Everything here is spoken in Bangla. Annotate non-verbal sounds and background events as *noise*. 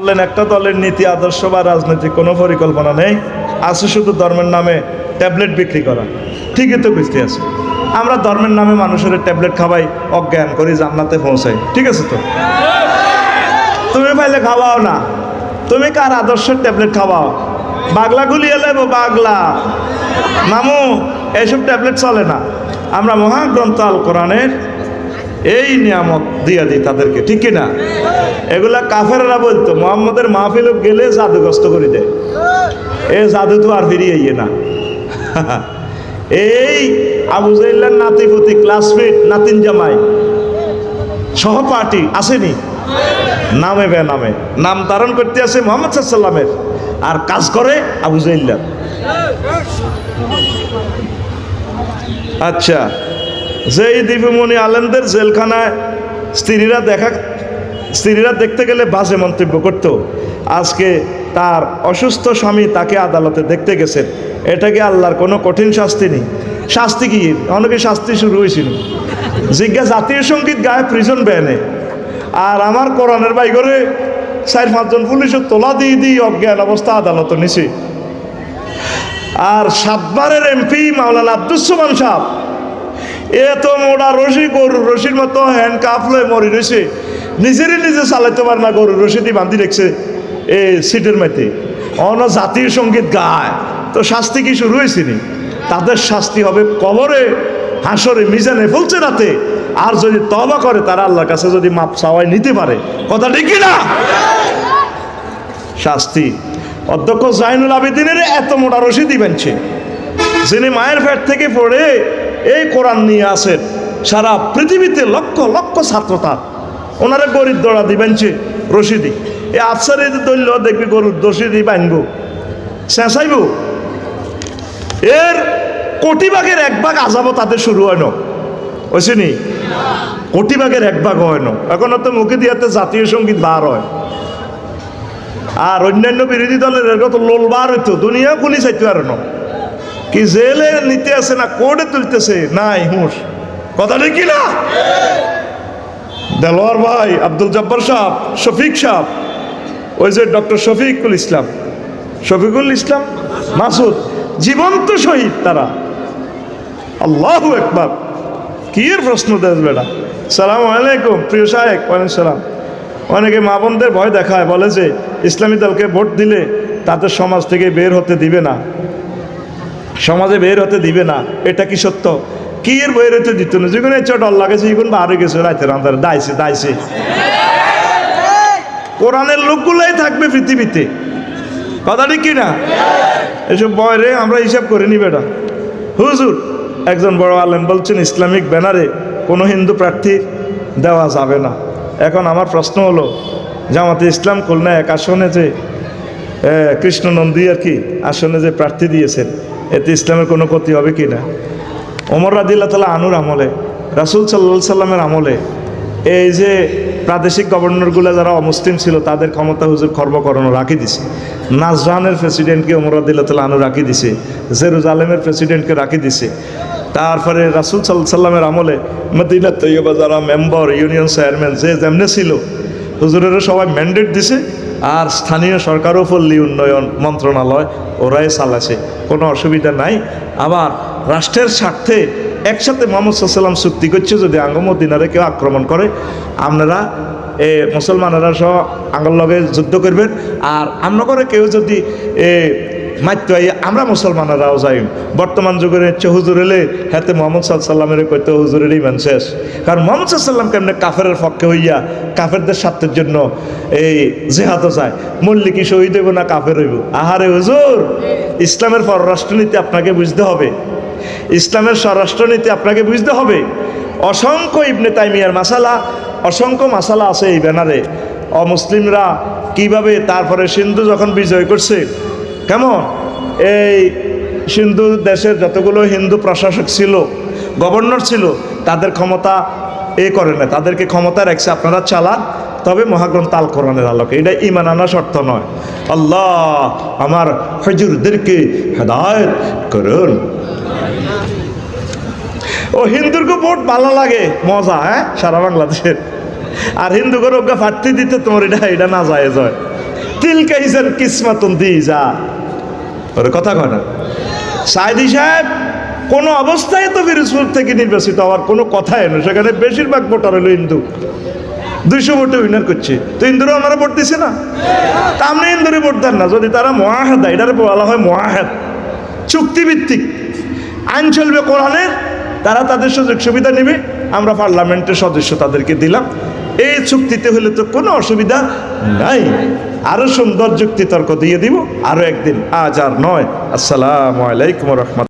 বললেন, একটা দলের নীতি, আদর্শ বা রাজনৈতিক কোনো পরিকল্পনা নেই। আছে শুধু ধর্মের নামে ট্যাবলেট বিক্রি করা। ঠিকই তো বুঝতে আছে। আমরা ধর্মের নামে মানুষের ট্যাবলেট খাওয়াই, অজ্ঞান করি, জান্নাতে পৌঁছাই। ঠিক আছে তো? তুমি পাইলে খাওয়াও না। তুমি কার আদর্শের ট্যাবলেট খাওয়াও? বাগলা গুলিয়ে লেবো, বাগলা। মামু, এইসব ট্যাবলেট চলে না। আমরা মহাগ্রন্থ আল কোরআনের এই নিয়ামত দিয়ে দিই তাদেরকে, ঠিক না এগুলা কাফেররা বলতো, মোহাম্মদের মাহফিল গেলে জাদুগ্রস্ত করে দেয় এ জাদু তো আর ফিরিয়ে না। *laughs* এই আবু জাইল্লার নাতিপতি ক্লাসমেট নাতিন জামাই, সহপাঠী, আসেনি? নামে বে নামে নাম ধারণ করতে আছে মোহাম্মদ সাল্লামের আর কাজ করে আবু জাইল্লার। আচ্ছা যেই দীপুমণি আলেমদের জেলখানায় স্ত্রীরা দেখা স্ত্রীরা দেখতে গেলে বাজে মন্তব্য করত। আজকে তার অসুস্থ স্বামী তাকে আদালতে দেখতে গেছেন। এটা কি আল্লাহর কোনো কঠিন শাস্তি নেই? শাস্তি কি? অনেকে শাস্তি শুরু হয়েছিল। জিজ্ঞা জাতীয় সংগীত গায়ে প্রিজন ব্যানে আর আমার কোরআনের বাই করে চার পাঁচজন পুলিশের তোলা দিয়ে দিয়ে অজ্ঞান অবস্থা আদালত নিছে। আর সাতবারের এমপি মাওলানা আব্দুসমান সাহ এ তো মোড়া রশি, গরুর রশির মতো হ্যান্ড কাপ লয়ে মরি রয়েছে নিজেরই নিজে চালাইতে পারে না, গরুর রশি দিয়ে বান্ধি রেখছে এ সিটের মাইতে। অন জাতীয় সংগীত গায়। তো শাস্তি কি শুরু হয়েছিনি তাদের শাস্তি হবে কবরে, হাসরে, মিজানে বলছে রাতে। আর যদি তবা করে, তারা আল্লাহর কাছে যদি মাপ চাওয়াই নিতে পারে। কথা ঠিক না? শাস্তি। অধ্যক্ষ জাইনুল আবেদিনের এত মোটা রশি দিবেনছে যিনি মায়ের ফ্যাট থেকে পড়ে কোরআন নিয়ে আসেন সারা পৃথিবীতে লক্ষ লক্ষ ছাত্র তার। ওনারা গরিব দৌড়া দিবেনছে রশিদি। এই আফসারে দৈল্য দেখবি গরুর রশিদি বানব। চেঁচাইব এর কোটি ভাগের এক ভাগ আজাবও তাদের শুরু হয় না। ওইসিনি কোটি ভাগের এক ভাগ হয় না। এখন তো মুখে দিয়াতে জাতীয় সংগীত বার হয়। আর অন্যান্য বিরোধী দলের এরকম তো লোলবার হইতো। দুনিয়া খুলি চাইতে পারে না। কি জেলে নিতে আসে না কোর্টে তুলতেছে? নাই, হুঁশ। কথা কি না দেলোয়ার ভাই, আব্দুল জব্বার সাহ শফিক সাহ ওই যে ডক্টর শফিকুল ইসলাম। শফিকুল ইসলাম, মাসুদ, জীবন্ত শহীদ তারা। আল্লাহ একবার কি প্রশ্ন দেশ বেড়া সালাম আলাইকুম, প্রিয় সাহেব ওয়ালাইকুম সালাম। অনেকে মা বোনদের ভয় দেখায়, বলে যে ইসলামী দলকে ভোট দিলে তাদের সমাজ থেকে বের হতে দিবে না। সমাজে বের হতে দিবে না এটা কি সত্য? কি এর বের হতে দিত না? যেগুলো ইচ্ছা ডর লাগেছে এগুলো বারে গেছে রাতের আন্ধারে। দাইছে দাইছে। কোরআনের লোকগুলাই থাকবে পৃথিবীতে। কথা ঠিক কি না? এসব বয়রে আমরা হিসাব করে নি বেটা। হুজুর একজন বড় আলেম বলছেন ইসলামিক ব্যানারে কোনো হিন্দু প্রার্থী দেওয়া যাবে না। এখন আমার প্রশ্ন হলো জামাতে ইসলাম খুলনা এক আসনে যে এ, কৃষ্ণ নন্দী আর কি আসনে যে প্রার্থী দিয়েছেন এতে ইসলামের কোনো ক্ষতি হবে কি না? ওমর রাদিল্লা তালা আনুর আমলে, রাসুল সাল্লা সাল্লামের আমলে, এই যে প্রাদেশিক গভর্নরগুলো যারা অমুসলিম ছিল, তাদের ক্ষমতা হুজুর খর্ব করানো রাখি দিছে। নাজরানের প্রেসিডেন্টকে ওমর রাদিল্লা তালা আনু রাখি দিছে। জেরুজালেমের প্রেসিডেন্টকে রাখি দিছে। তারপরে রাসুল সাল্লাহ সাল্লামের আমলে, মদিনা তৈয়বা যারা মেম্বার, ইউনিয়ন চেয়ারম্যান, যে যেমনে ছিল, হুজুরেরও সবাই ম্যান্ডেট দিছে। আর স্থানীয় সরকারও পল্লী উন্নয়ন মন্ত্রণালয়, ওরাই চালাছে কোনো অসুবিধা নাই। আবার রাষ্ট্রের স্বার্থে একসাথে মোহাম্মদ সাল্লাম চুক্তি করছে, যদি আঙ্গমদিনারে কেউ আক্রমণ করে, আপনারা, এ, মুসলমানেরা সহ আঙ্গল লগে যুদ্ধ করবেন। আর আমরা করে কেউ যদি মাইত্য আমরা মুসলমানেরাও যাই বর্তমান যুগের হচ্ছে হুজুর এলে হাতে মোহাম্মদ সাল্লামের কইতে হুজুরের ইমান শেষ। কারণ মোহাম্মদ সাল্লাম কেমনে কাফের পক্ষে হইয়া কাফেরদের স্বার্থের জন্য এই জেহাদও যায় মল্লিক শহীদ হইব না কাফের হইব? আহারে হুজুর, ইসলামের পররাষ্ট্রনীতি আপনাকে বুঝতে হবে। ইসলামের স্বরাষ্ট্রনীতি আপনাকে বুঝতে হবে। অসংখ্য ইবনে তাইমিয়ার মাসালা, অসংখ্য মাসালা আছে এই ব্যানারে। অমুসলিমরা কীভাবে তারপরে সিন্ধু যখন বিজয় করছে কেমন? এই সিন্ধু দেশের যতগুলো হিন্দু প্রশাসক ছিল, গভর্নর ছিল, তাদের ক্ষমতা এ করে না, তাদেরকে ক্ষমতা রাখছে, আপনারা চালান, তবে মহাগ্রন্থ আল কোরআনের আলোকে। এটা ইমান আনা শর্ত নয়। আল্লাহ আমার হজুরদেরকে হেদায়ত করুন। ও হিন্দুরকে ভোট ভালো লাগে, মজা হ্যাঁ? সারা বাংলাদেশের। আর হিন্দু করে ওকে ফাটতে দিতে তোমার এটা এটা না যায় জয় তিলকা হিসার কিসমাতন দি যা কথা না। সাইদি সাহেব কোনো অবস্থায় তো ফিরোজপুর থেকে নির্বাচিত হওয়ার কোনো কথাই নয় সেখানে বেশিরভাগ ভোটার হলো হিন্দু। দুইশো ভোটে উইনার করছে। তো হিন্দুরা আমরা ভোট দিছে না? তা আপনি হিন্দুরে ভোট দেন না। যদি তারা মহাহেদ এটার বলা হয় মহাহেদ চুক্তিভিত্তিক। আইন চলবে কোরআনের তারা তাদের সুযোগ সুবিধা নেবে। আমরা পার্লামেন্টের সদস্য তাদেরকে দিলাম। এই চুক্তিতে হলে তো কোনো অসুবিধা নাই। আরও সুন্দর যুক্তি তর্ক দিয়ে দিব। আরও একদিন। আজ আর নয়। আসসালাম আলাইকুম রহমত